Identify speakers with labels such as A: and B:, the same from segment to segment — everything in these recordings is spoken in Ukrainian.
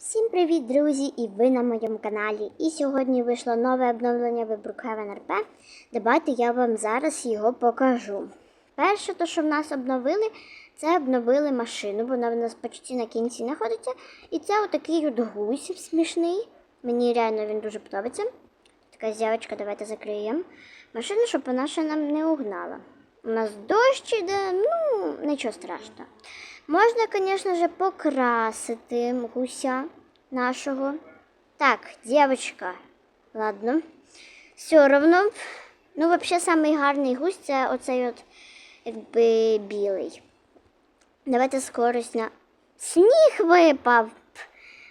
A: Всім привіт, друзі! І ви на моєму каналі. І сьогодні вийшло нове обновлення в Brookhaven RP. Давайте я вам зараз його покажу. Перше, то, що в нас обновили, це обновили машину, вона в нас почти на кінці знаходиться. І це отакий от гусь смішний. Мені реально він дуже подобається. Така зявочка, давайте закриємо. Машину, щоб вона ще нам не угнала. У нас дощ іде, ну, нічого страшного. Можна, звісно ж, покрасити гуся нашого. Так, дівчинка. Ладно. Все равно. Ну, взагалі, самий гарний гусь це оцей от, якби білий. Давайте скорость на. Сніг випав.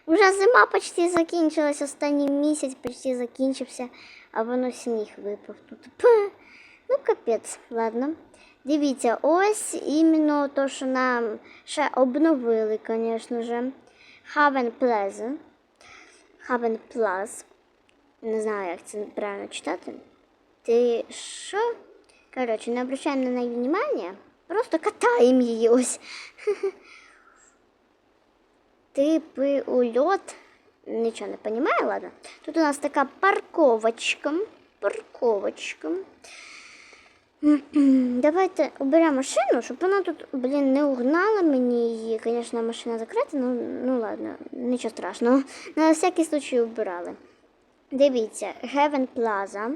A: Уже зима почти закінчилась, останній місяць почти закінчився, а воно сніг випав тут. Пх. Ну, капець, ладно. Дивіться, ось іменно то, що нам ще обновили, звісно ж. Haven Plaza. Haven Plus. Не знаю, як це правильно читати. Ти що? Коротше, не обращаємо на неї внимання. Просто катаємо її ось. Типи ульот. Нічого не розумію, ладно. Тут у нас така парковочка. Парковочка. Давайте оберемо машину, щоб вона тут, блін, не угнала мені її. Звісно, машина закрита, ну, ну ладно, нічого страшного. На всякий случай обирали. Дивіться, Heaven Plaza.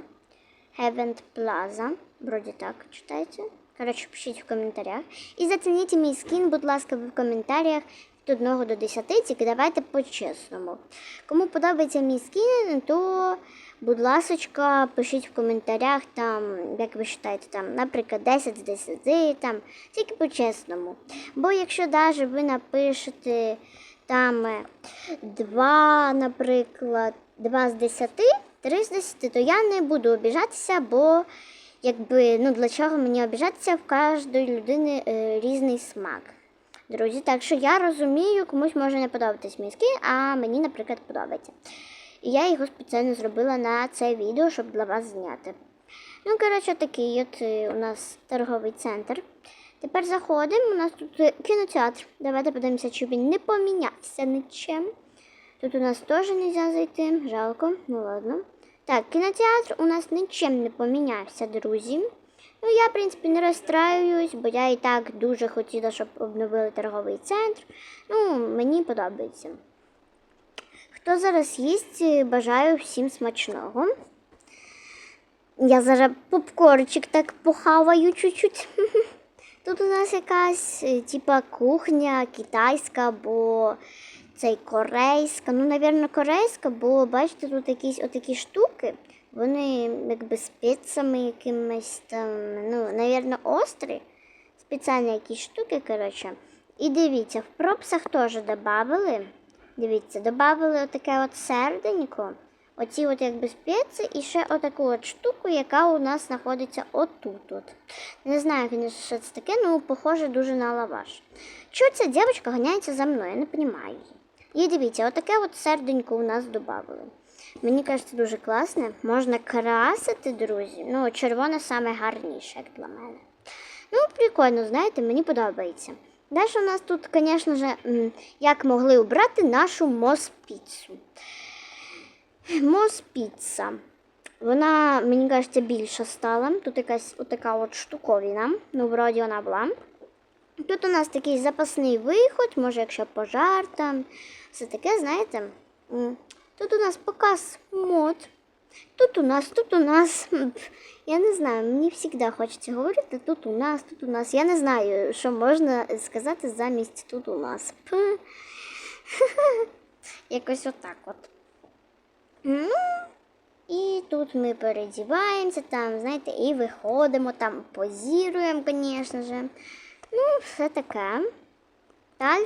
A: Heaven Plaza. Вроді так читається. Коротше, пишіть в коментарях. І зацініть мій скін, будь ласка, в коментарях від 1 до 10, тільки давайте по-чесному. Кому подобається мій скін, то, будь ласка, пишіть в коментарях, там, як ви вважаєте, там, наприклад, 10 з 10, там, тільки по-чесному. Бо якщо навіть ви напишете там 2, наприклад, 2 з 10, 3 з 10, то я не буду обіжатися, бо якби, ну, для чого мені обіжатися, в кожної людини е, різний смак. Друзі, так що я розумію, комусь може не подобатись мій скін, а мені, наприклад, подобається. І я його спеціально зробила на це відео, щоб для вас зняти. Ну, коротше, такий от е, у нас торговий центр. Тепер заходимо, у нас тут е, кінотеатр. Давайте подивимося, чи він не помінявся нічим. Тут у нас теж не можна зайти, жалко, ну ладно. Так, кінотеатр у нас нічим не помінявся, друзі. Ну, я, в принципі, не розстраююсь, бо я і так дуже хотіла, щоб обновили торговий центр. Ну, мені подобається. Хто зараз їсть, бажаю всім смачного. Я зараз попкорчик так похаваю чуть-чуть. Тут у нас якась е, типа кухня китайська або цей корейська. Ну, напевно, корейська, бо бачите, тут якісь отакі штуки. Вони якби спецами якимись там, ну, напевно, острі. Спеціальні якісь штуки, коротше. І дивіться, в пропсах теж додали. Дивіться, додали отаке от серденько. Оці от якби спеці і ще отаку от штуку, яка у нас знаходиться отут. От. Не знаю, звісно, що це таке, ну похоже дуже на лаваш. Чого ця дівчинка ганяється за мною? Я не розумію її. І дивіться, отаке от серденько у нас додали. Мені кажеться, дуже класне. Можна красити, друзі. Ну, червоне саме гарніше, як для мене. Ну, прикольно, знаєте, мені подобається. Далі у нас тут, звісно ж, як могли обрати нашу Моспіцу. Моспіца. Вона, мені кажеться, більша стала. Тут якась отака от штуковина. Ну, вроді вона була. Тут у нас такий запасний виход, може, якщо пожар там. Все таке, знаєте. Тут у нас показ мод. Тут у нас, тут у нас. Я не знаю, мені завжди хочеться говорити тут у нас, тут у нас. Я не знаю, що можна сказати замість тут у нас. Якось отак от. Ну, і тут ми передіваємося, там, знаєте, і виходимо, там позіруємо, звісно ж. Ну, все таке. Далі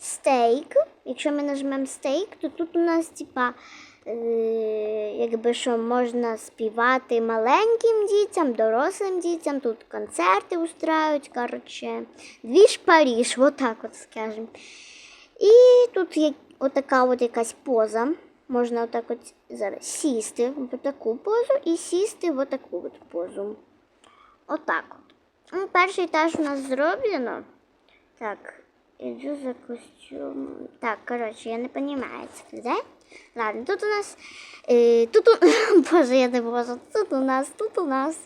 A: стейк. Якщо ми нажмемо стейк, то тут у нас, типа, е, якби що можна співати маленьким дітям, дорослим дітям, тут концерти устраюють, коротше, двіж Паріж, отак от скажемо. І тут є отака от якась поза. Можна отак от зараз сісти в таку позу і сісти в таку от позу. Отак от. Ну, перший етаж у нас зроблено. Так, Іду за костюмом. Так, коротше, я не цих людей. Ладно, тут у нас. Е, тут у... Боже, я не можу. Тут у нас, тут у нас.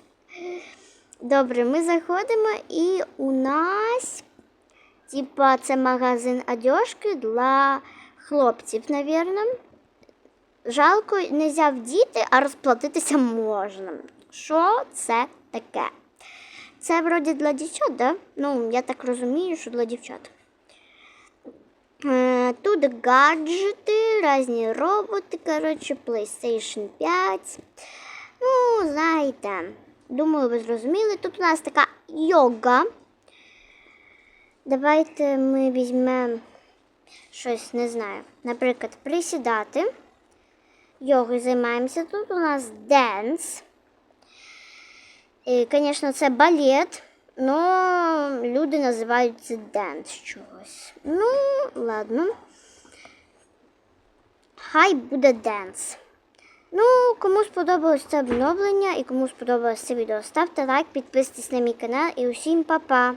A: Добре, ми заходимо і у нас. Типа, це магазин одежки для хлопців, напевно. Жалко, не взяв діти, а розплатитися можна. Що це таке? Це вроді для дівчат, да? Ну, я так розумію, що для дівчат. Тут гаджети, різні роботи, коротше, PlayStation 5. Ну, знаєте, думаю, ви зрозуміли. Тут у нас така йога. Давайте ми візьмемо щось, не знаю. Наприклад, присідати. Йогою займаємося. Тут у нас денс. І, звісно, це балет, але люди називають це денс чогось. Ну, ладно. Хай буде денс. Ну, кому сподобалось це обновлення і кому сподобалось це відео, ставте лайк, підписуйтесь на мій канал і усім па-па!